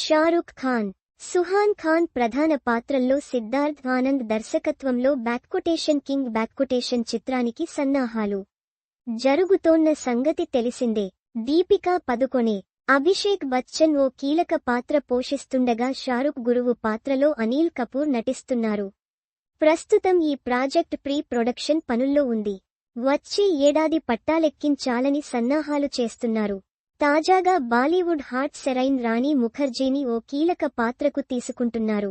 షారుఖ్ ఖాన్. సుహాన్ ఖాన్ ప్రధాన పాత్రల్లో సిద్ధార్థ్ ఆనంద్ దర్శకత్వంలో బ్యాక్కొటేషన్ కింగ్ బ్యాక్కొటేషన్ చిత్రానికి సన్నాహాలు. జరుగుతోన్న సంగతి తెలిసిందే. దీపికా పదుకొనే. అభిషేక్ బచ్చన్ ఓ కీలక పాత్ర పోషిస్తుండగా షారుఖ్ గురువు పాత్రలో అనిల్ కపూర్ నటిస్తున్నారు. ప్రస్తుతం ఈ ప్రాజెక్ట్ ప్రీ ప్రొడక్షన్ పనుల్లో ఉంది. వచ్చే ఏడాది పట్టాలెక్కించాలని సన్నాహాలు చేస్తున్నారు. తాజాగా బాలీవుడ్ హాట్ సెరైన్ రాణి ముఖర్జీని ఓ కీలక పాత్రకు తీసుకుంటున్నారు.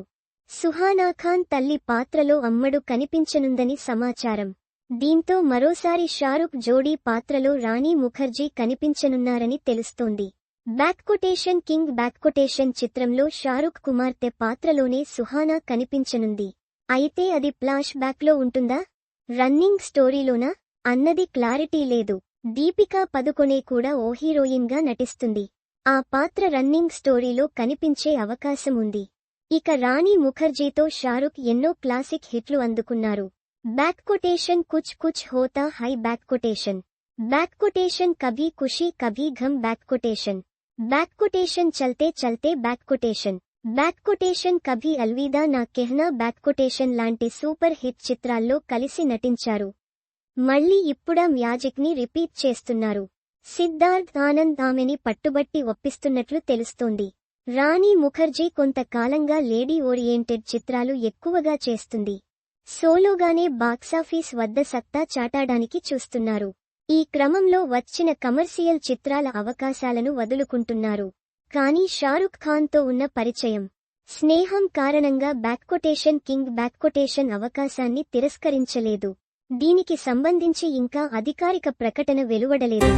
సుహానా ఖాన్ తల్లి పాత్రలో అమ్మడు కనిపించనుందని సమాచారం. దీంతో మరోసారి షారుఖ్ జోడీ పాత్రలో రాణి ముఖర్జీ కనిపించనున్నారని తెలుస్తోంది. బ్యాక్కొటేషన్ కింగ్ బ్యాక్కొటేషన్ చిత్రంలో షారుఖ్ కుమార్తె పాత్రలోనే సుహానా కనిపించనుంది. అయితే అది ప్లాష్ బ్యాక్లో ఉంటుందా? రన్నింగ్ స్టోరీలోనా? అన్నది క్లారిటీ లేదు. దీపికా పదుకొనే కూడా ఓ హీరోయిన్గా నటిస్తుంది. ఆ పాత్ర రన్నింగ్ స్టోరీలో కనిపించే అవకాశం ఉంది. ఇక రాణి ముఖర్జీతో షారుఖ్ ఎన్నో క్లాసిక్ హిట్లు అందుకున్నారు. Back quotation Kuch Kuch Hota Hai back quotation. Back quotation Kabhi Khushi Kabhi Gham back quotation. Back quotation Chalte Chalte back quotation. Back quotation Kabhi Alvida Naa Kehna back quotation లాంటి super hit చిత్రాల్లో కలిసి నటించారు. మళ్ళీ ఇప్పుడా మ్యాజిక్ని repeat చేస్తున్నారు. సిద్ధార్థ్ ఆనంద్ ఆమెని పట్టుబట్టి ఒప్పిస్తున్నట్లు తెలుస్తోంది. రాణి ముఖర్జీ కొంతకాలంగా లేడీ ఓరియంటెడ్ చిత్రాలు ఎక్కువగా చేస్తుంది. సోలోగానే బాక్సాఫీస్ వద్ద సత్తా చాటాడానికి చూస్తున్నారు. ఈ క్రమంలో వచ్చిన కమర్షియల్ చిత్రాల అవకాశాలను వదులుకుంటున్నారు. కానీ షారుఖ్ ఖాన్తో ఉన్న పరిచయం. స్నేహం కారణంగా బ్యాక్కొటేషన్ కింగ్ బ్యాక్కొటేషన్ అవకాశాన్ని తిరస్కరించలేదు. దీనికి సంబంధించి ఇంకా అధికారిక ప్రకటన వెలువడలేదు.